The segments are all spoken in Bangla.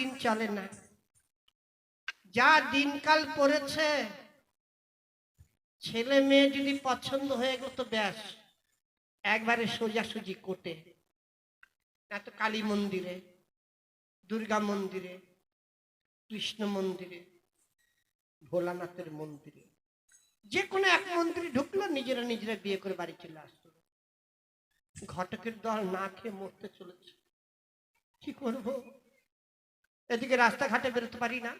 দিন চলে না। যা দিনকাল পড়েছে, ছেলে মেয়ে যদি পছন্দ হয়ে গেল তো ব্যাস, একবারে সোজাসুজি কোটে। না তো কালী মন্দিরে, দুর্গা মন্দিরে, কৃষ্ণ মন্দিরে, ভোলানাথের মন্দিরে। যে কোনো এক মন্দিরে ঢুকলো, নিজেরা নিজেরা বিয়ে করে বাড়ি চলে আসতো ঘটকের দল না খেয়ে মরতে চলেছে। কি করব? এদিকে রাস্তাঘাটে বেরোতে পারি না,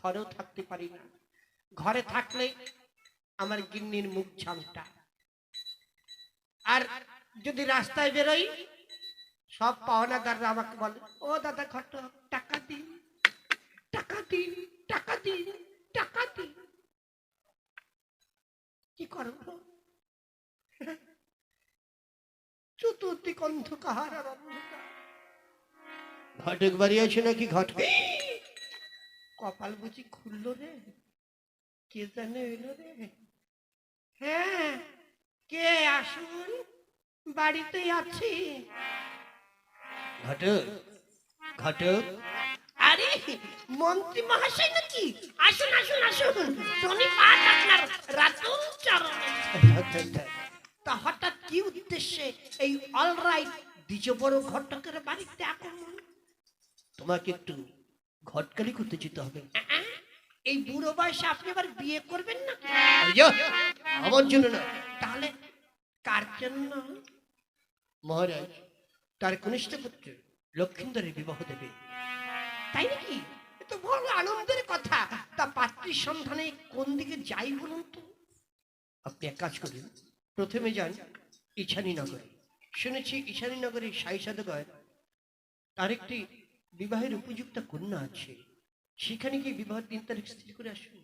ঘরেও থাকতে পারি না। ঘরে থাকলে আমার গিন্নির মুখ ঝামটা। আর যদি রাস্তায় বেরোই, সব পাওনাদাররা আমাকে বলে, ও দাদা ঘটক, টাকা দিন টাকা দিন টাকা দিন টাকা দিন। কি করব? চতুর্দিক অন্ধকার আর অন্ধকার। ঘটক বাড়ি আছে নাকি ঘটক? কপাল বুঝি খুললো রে। কে জানে এলো রে? হ্যাঁ কে আসুন? বাড়িতেই আছি। ঘটক ঘটক। আরে মন্ত্রী মহাশয় নাকি? আসুন আসুন আসুন। টনি পাঠ আপনার রাতুল চরণে। তা হঠাৎ কি উদ্দেশ্যে এই অলরাইট দ্বিজ বড় ঘটকের বাড়িতে আক্রমণ তোমাকে একটু ঘটকালি করতে যেতে হবে। এই বুড়ো বয়সে আপনি আবার বিয়ে করবেন না? আমার জন্য না। তাহলে কার জন্য? মহারাজ তার কনিষ্ঠ পুত্র লক্ষিন্দরের বিবাহ দেবে। তাই নাকি? তো বড় আনন্দের কথা। তা পাত্রীর সন্ধানে কোন দিকে যাই বলুন তো? আপনি এক কাজ করুন। প্রথমে যান ইছানী নগরে শুনেছি ইছানী নগরে সাই সাধকয় তার একটি বিবাহের উপযুক্ত কন্যা আছে সেখানে গিয়ে বিবাহের দিন তারিখ স্থির করে আসুন।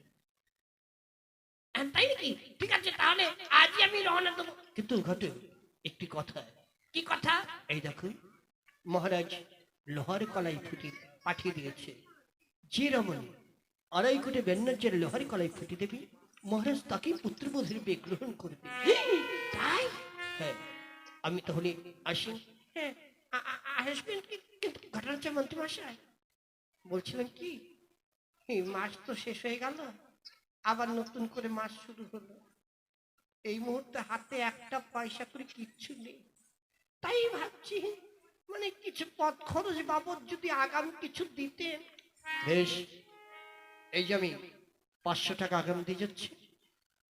তাই নাকি? ঠিক আছে তাহলে আজই আমি রওনা দেবো। কিন্তু ঘটে একটি কথা। কি কথা? এই দেখুন মহারাজ লোহার কলাই ফুটি পাঠিয়ে দিয়েছে। যে রমণী আড়াই কোটি ব্যান্নার্যের লোহার কলাই ফুটি দেবে মহারাজ তাকেই পুত্রবোধের বিয়ে গ্রহণ করবে। তাই? হ্যাঁ আমি তাহলে আসি হ্যাঁ আ- আ- আসবেন কি- কিন্তু ঘটনা হচ্ছে মন্ত্রীমশাই বলছিলাম কি? এই মাস তো শেষ হয়ে গেল আবার নতুন করে মাস শুরু হলো। এই মুহূর্তে হাতে একটা পয়সা করে কিচ্ছু নেই। তাই ভাবছি মানে কিছু পথ খরচ বাবদ যদি আগাম কিছু দিতেন। বেশ এই যে আমি পাঁচশো টাকা আগাম দিয়ে যাচ্ছি।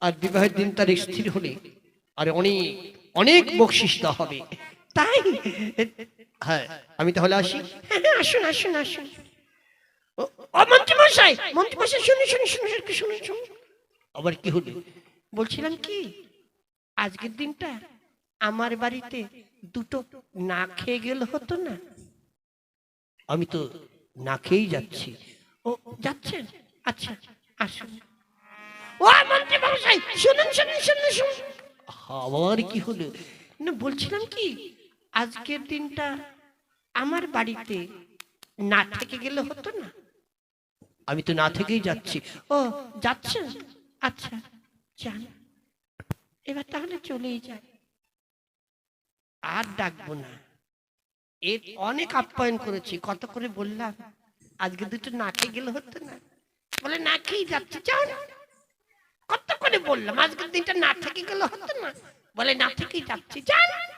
আর বিবাহের দিন তারিখ স্থির হলে আর অনেক অনেক বকশিস হবে। তাই? হ্যাঁ। আমি তাহলে আসি? হ্যাঁ আসুন আসুন আসুন। ও- ও মন্ত্রীমশাই মন্ত্রীমশাই শুনুন শুনুন শুনুন একটু শুনুন শুনুন আবার কি হলো? বলছিলাম কি আজকের দিনটা আমার বাড়িতে দুটো না খেয়ে গেলে হতো না। আমি তো না খেয়েই যাচ্ছি। ও যাচ্ছেন? আচ্ছা আসুন। ও মন্ত্রী মশাই শুনুন শুনুন শুনুন। শুনুন আবার কি হলো? না বলছিলাম কি আজকের দিনটা আমার বাড়িতে না থেকে গেলে হতো না। আমি তো না থেকেই যাচ্ছি। ও যাচ্ছেন? আচ্ছা যান। এবার তাহলে চলেই যায় আর ডাকবো না। এর অনেক আপ্যায়ন করেছি। কত করে বললাম আজকে দুটো না খেয়ে গেলে হতো না। বলে না খেয়েই যাচ্ছে যাও না। কত করে বললাম আজকের দিনটা না থেকে গেলে হতো না। বলে না থেকেই যাচ্ছে যান।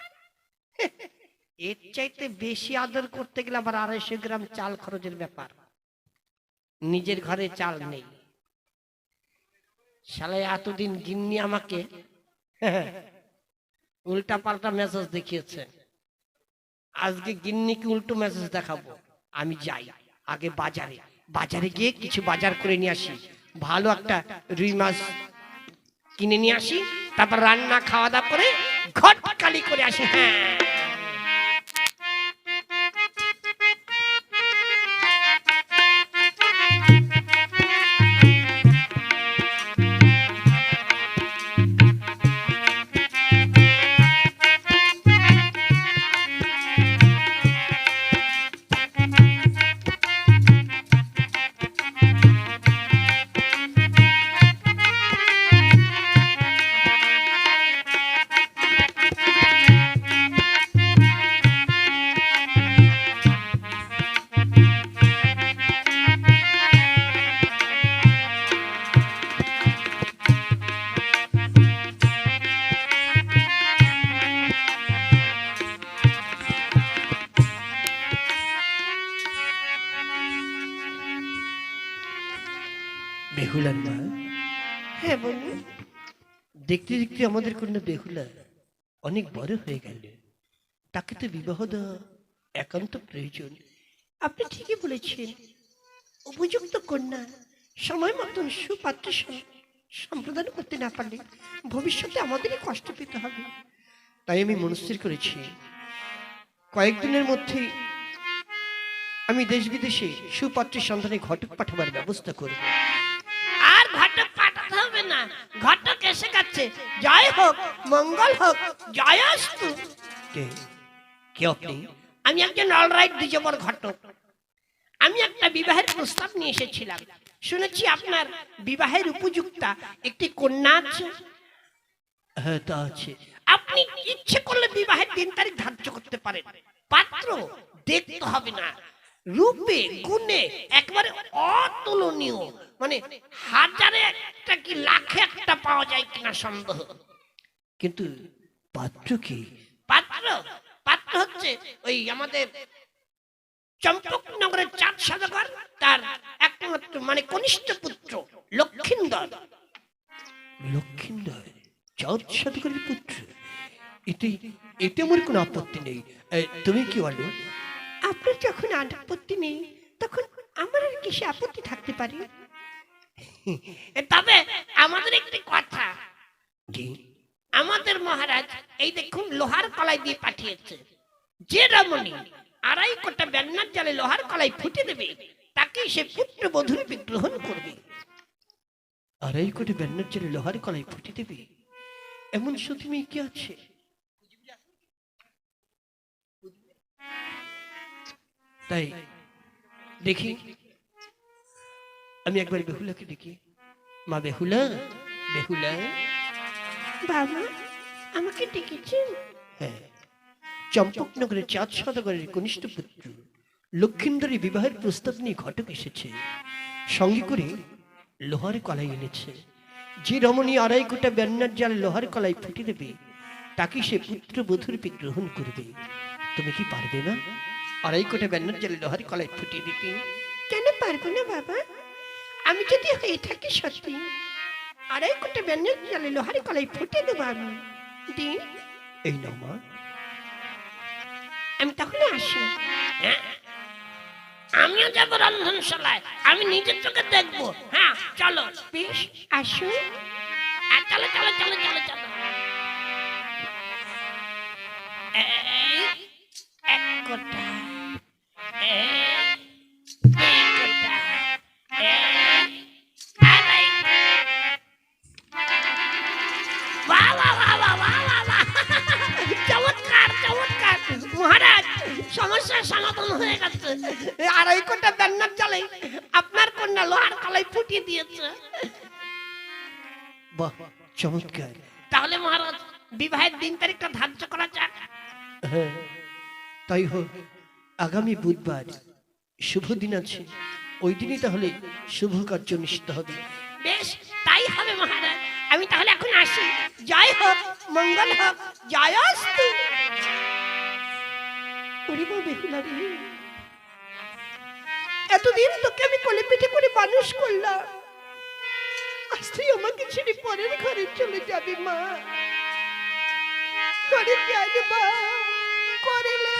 এর চাইতে বেশি আদর করতে গেলে আবার আড়াইশো গ্রাম চাল খরচের ব্যাপার। নিজের ঘরে চাল নেই। শালা এতদিন গিন্নি আমাকে উল্টা পাল্টা মেসেজ দেখিয়েছে। আজকে গিন্নিকে উল্টো মেসেজ দেখাবো। আমি যাই, আগে বাজারে। বাজারে গিয়ে কিছু বাজার করে নিয়ে আসি। ভালো একটা রুই মাছ কিনে নিয়ে আসি, তারপর রান্না খাওয়া দাওয়া করে ঘট কালি করে আসে হ্যাঁ। বেহুলার মা? হ্যাঁ বলুন দেখতে দেখতে আমাদের কন্যা বেহুলা অনেক বড় হয়ে গেল। তাকে তো বিবাহ দেওয়া একান্ত প্রয়োজন। আপনি ঠিকই বলেছেন। উপযুক্ত কন্যা সময় মতন সুপাত্র সম্প্রদান করতে না পারলে ভবিষ্যতে আমাদেরই কষ্ট পেতে হবে। তাই আমি মনস্থির করেছি। কয়েকদিনের মধ্যেই আমি দেশ বিদেশে সুপাত্রের সন্ধানে ঘটক পাঠাবার ব্যবস্থা করব। ঘটক জয় হোক মঙ্গল হোক জয়াস্তু। কে? কে আপনি? আমি একজন অলরাইট ঘটক। আমি একটা বিবাহের প্রস্তাব নিয়ে এসেছিলাম। শুনেছি আপনার বিবাহের উপযুক্তা একটি কন্যা আছে। হ্যাঁ তা আছে। আপনি ইচ্ছে করলে বিবাহের দিন তারিখ ধার্য করতে পারেন। পাত্র দেখতে হবে না। রূপে, গুণে, একবারে অতুলনীয়। মানে হাজারে একটা কি লাখে একটা পাওয়া যায় কিনা সন্দেহ। কিন্তু পাত্র কি? পাত্র পাত্র হচ্ছে ওই আমাদের চম্পকনগরের চাঁদ সদাগর তার একমাত্র মানে কনিষ্ঠ পুত্র, লক্ষিন্দর। লক্ষিন্দর, চাঁদ সাধকের পুত্র? এতে এতে আমার কোনো আপত্তি নেই। তুমি কি বলো? যখন আপত্তি নেই তখন আমার আর কিসে আপত্তি থাকতে পারে? তবে আমাদের একটি কথা। আমাদের মহারাজ এই দেখুন লোহার কলাই দিয়ে পাঠিয়েছে। যে রমণী আড়াই কোটা ব্যান্নার জালে লোহার কলাই ফুটে দেবে তাকে সে পুত্র বধূরূপে গ্রহণ করবে। আড়াই কোটি ব্যান্নার জলে লোহার কলাই ফুটে দেবে? এমন সত্যি মেয়ে কি আছে? তাই দেখি। আমি একবার বেহুলাকে দেখি। মা বেহুলা বেহুলা। বাবা আমাকে ডেকেছেন? হ্যাঁ চম্পকনগরের চাঁদ সদাগরের কনিষ্ঠ পুত্র লক্ষিন্দরী বিবাহের প্রস্তাব নিয়ে ঘটক এসেছে। সঙ্গে করে লোহার কলাই এনেছে। যে রমণী আড়াই কোটা ব্যান্নার জালে লোহার কলাই ফুটে দেবে তাকে সে পুত্র বধূরূপে গ্রহণ করবে। তুমি কি পারবে না? আড়াই কোটা ব্যান্নার জালে লোহার কলাই ফুটিয়ে দিতে। কেন পারব না বাবা? আমি যদি হয়ে থাকি সত্যি। আড়াই কোটা ব্যান্নার জালে লোহার কলাই ফুটে দেবো আমি। দিন। এই নাও মা। আমি তখন আসি। হ্যাঁ? আমিও যাব রন্ধনশালায়। আমি নিজের চোখে দেখব। হ্যাঁ চলো। বেশ আসো। আর চলো চলো চলো চলো চলো। এই, এক কোটা। বাহ চমৎকার। তাহলে মহারাজ বিবাহের দিন তারিখটা ধার্য করা যাক। হ্যাঁ তাই হোক আগামী বুধবার শুভ দিন আছে। ওই দিনই তাহলে শুভ কার্য নিশ্চিত হবে। বেশ তাই হবে মহারাজ। আমি তাহলে এখন আসি। জয় হোক মঙ্গল হোক বেহুলা রে এতদিন তোকে আমি কোলে পিঠে করে মানুষ করলাম। আজ তুই আমাকে ছেড়ে পরের ঘরে চলে যাবি মা। ঘরে যাই মা। করিলে।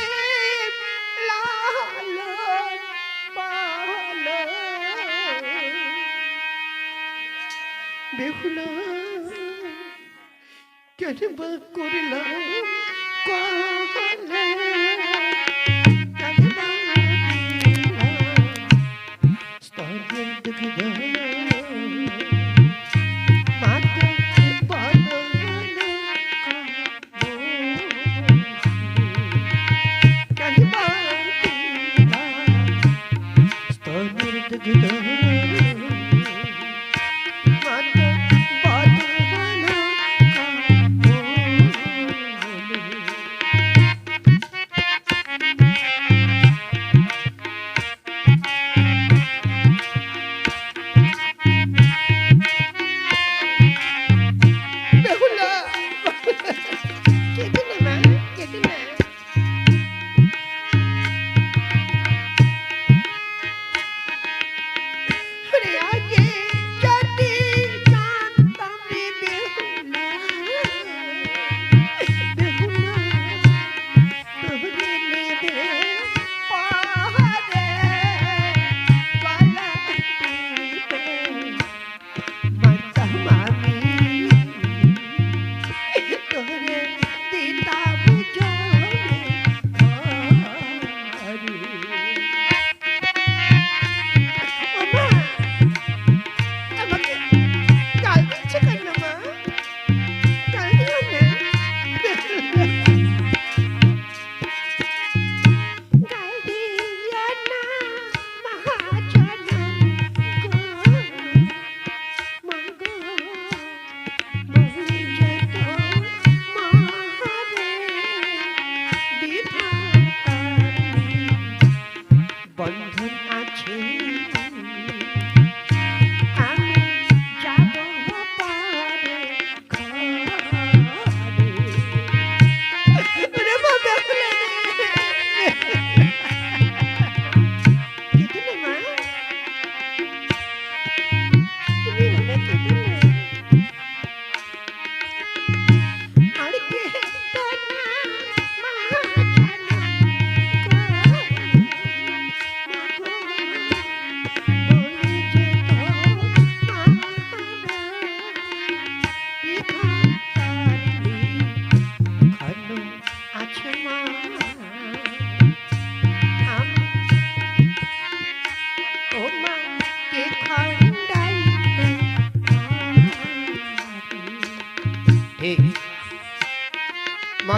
বেহুলা, কেন বা করিলাম?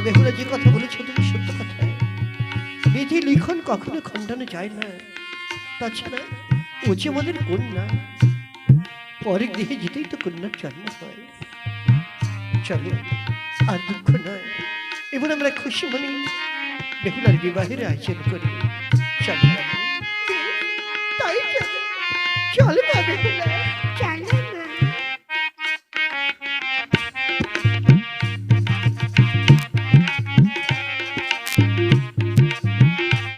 বেহুলা যে কথা বলেছে তুমি সত্য কথা। বিধি লিখন কখনো খণ্ডানো যায় না। তাছাড়া ও যে আমাদের কন্যা, পরের গৃহে যেতেই তো কন্যার জন্ম হয়। চলো, আর দুঃখ নয়। এবার আমরা খুশি মনে বেহুলার বিবাহের আয়োজন করি। চলো, তাই চলো। চলো বেহুলা।